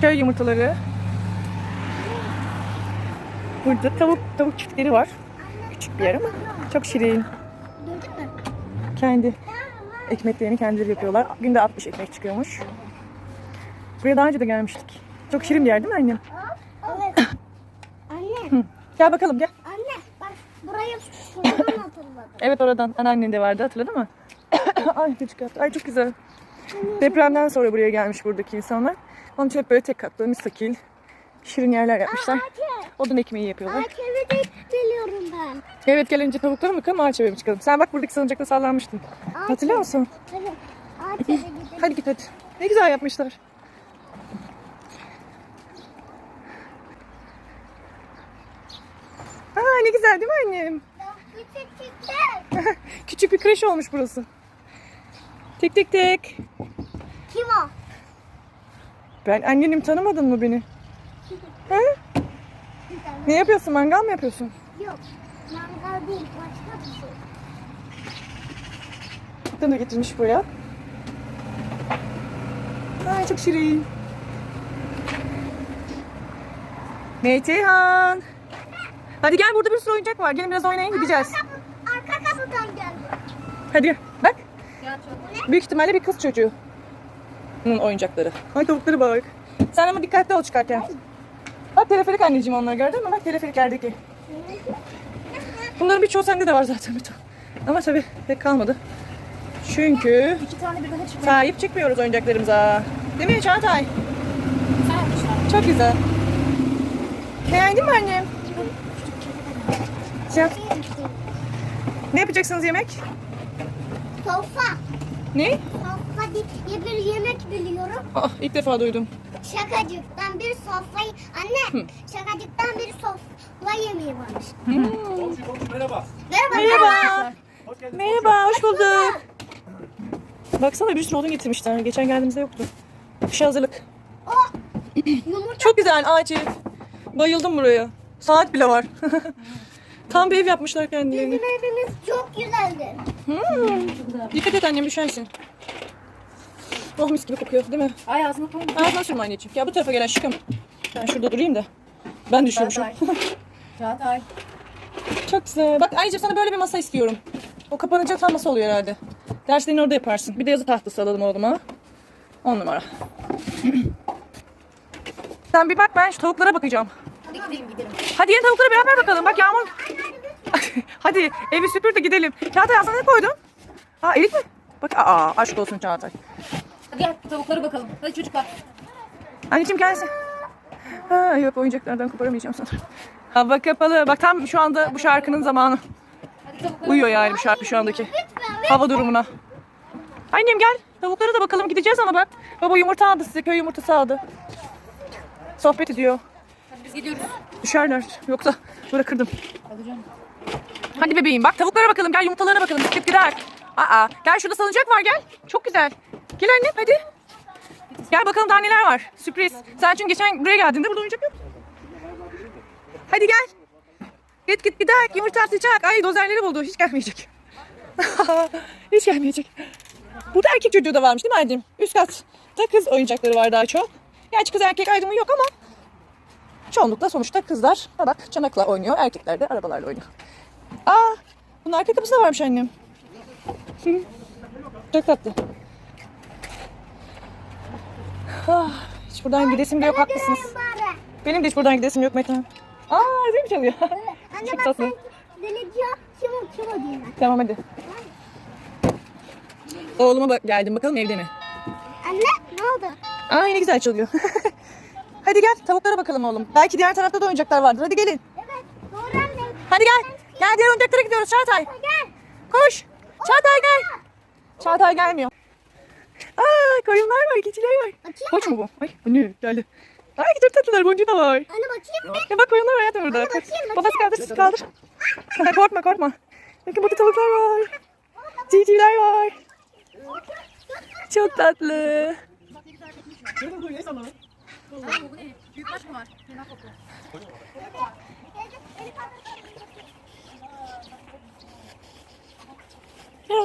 Köy yumurtaları. Burada tavuk tavuk çiftleri var. Küçük bir yer ama çok şirin. Kendi ekmeklerini kendileri yapıyorlar. Günde 60 ekmek çıkıyormuş. Buraya daha önce de gelmiştik. Çok şirin bir yer değil mi annem? Evet. Anne, Gel bakalım gel. anne bak burayı şuradan hatırladım. Evet oradan anneannen de vardı hatırladın mı? Ay küçük yaptı. Ay çok güzel. Depremden sonra buraya gelmiş buradaki insanlar. Onun için hep böyle tek katlı, müstakil, şirin yerler yapmışlar. Odun ekmeği yapıyorlar. Ağaç evi de biliyorum ben. Evet gelince tavuklara mı bakalım ağaç eve mi çıkalım? Sen bak buradaki salıncakta sallanmıştın. Hatırlıyor musun? Evet. Gidelim. Hadi git hadi. Ne güzel yapmışlar. Aa ne güzel değil mi annem? Küçük bir kreş olmuş burası. Tek tek tek. Kim o? Ben annenim tanımadın mı beni? Ha? Ne yapıyorsun? Mangal mı yapıyorsun? Yok. Mangal değil. Başka bir şey. Bunu da getirmiş buraya. Ay çok şirin. Metehan. Hadi gel burada bir sürü oyuncak var. Gelin biraz oynayın gideceğiz. Arka kapıdan geldi. Hadi gel. Bak. Büyük ihtimalle bir kız çocuğu. Bunun oyuncakları. Ay tavukları bak. Sen ama dikkatli ol çıkarken. Bak teleferik anneciğim onlar gördün mü? Bak teleferiklerdeki. Bunların birçoğu sende de var zaten bir tane. Ama tabii pek kalmadı. Çünkü İki tane birbirine çıkıyor. sahip çıkmıyoruz oyuncaklarımıza. Değil mi Çağatay? Çok güzel. Beğendin mi annem? Şey, ne yapacaksınız yemek? Sofa. Ne? Sofa diye bir yemek biliyorum. Ah, ilk defa duydum. Şakacıktan bir sofrayı... Anne, şakacıktan bir sofra yemeği varmış. Merhaba. Merhaba. Merhaba. Merhaba, hoş bulduk. Baksana bir sürü odun getirmişler. Geçen geldiğimizde yoktu. Kışa hazırlık. O yumurta Çok güzel ağaç ev. Bayıldım buraya. Saat bile var. Tam bir ev yapmışlar kendilerini. bizim evimiz çok güzeldi. Hmm. Dikkat et annem düşersin. Oh mis gibi kokuyor değil mi? Ay ağzına koyma. Ağzına sürme anneciğim. Ya bu tarafa gel aşkım. Ben şurada durayım da. Ben düşüyormuşum. Çağatay. Çok güzel. Bak ayrıca sana böyle bir masa istiyorum. O kapanacak tam masa oluyor herhalde. Derslerini orada yaparsın. Bir de yazı tahtası alalım oğluma. On numara. Sen bir bak ben şu tavuklara bakacağım. Hadi gidelim gidelim. Hadi yeni tavuklara beraber bakalım. Bak Yağmur. Hadi evi süpür de gidelim. Çağatay ağzına ne koydun? Ha erik mi? Bak aa aşk olsun Çağatay. Hadi gel tavuklara bakalım. Hadi çocuklar. Anneciğim kendisi. Ha, yok oyuncaklardan koparamayacağım sanırım. Hava kapalı. Bak tam şu anda bu şarkının zamanı. Uyuyor yani bu şarkı şu andaki. Hava durumuna. Annem gel. Tavuklara da bakalım gideceğiz ama bak. Baba yumurta aldı size. Köy yumurtası aldı. Sohbet ediyor. Hadi biz gidiyoruz. Düşerler. Yoksa bırakırdım. Alacağım. Hadi bebeğim bak tavuklara bakalım. Gel yumurtalarına bakalım. Bisiklet gider. Aa, gel şurada salıncak var gel. Çok güzel. Gel annem hadi. Gel bakalım daha neler var. Sürpriz. Sen çünkü geçen buraya geldiğinde burada oyuncak yok. Hadi gel. Git git gider. Yumurta sıcak. Ay dozerleri buldu. Hiç gelmeyecek. Hiç gelmeyecek. Burada erkek çocuğu da varmış değil mi Aydın? Üst katta kız oyuncakları var daha çok. Gerçi kız erkek ayrımı yok ama çoğunlukla sonuçta kızlar bak çanakla oynuyor. Erkekler de arabalarla oynuyor. Aa, bunun arka kapısı da varmış annem. Çok tatlı. Ah, hiç buradan gidesim de yok haklısınız. Benim de hiç buradan gidesim yok Metehan. Aa, zil çalıyor? Anne Çok bak tatlı. sen. Kim o kim o diyeyim. Tamam hadi. Oğluma bak geldim bakalım evde mi? Anne ne oldu? Aa ne güzel çalıyor. hadi gel tavuklara bakalım oğlum. Belki diğer tarafta da oyuncaklar vardır. Hadi gelin. Evet doğru anne. Hadi gel. Gel diğer oyuncaklara gidiyoruz Çağatay. Gel. Koş. Çağatay gel. Çağatay gelmiyor koyunlar var, keçiler var. Bakayım Koç mu bu? Ay anne geldi. Ay çok tatlılar, boncuğu da var. Anne bakayım mı? Ya bak koyunlar var hayatım burada. Anne bakayım, bakayım. Babası kaldır, siz kaldır. korkma, korkma. Bakın burada tavuklar var. Civcivler var. Çok tatlı. Merhaba.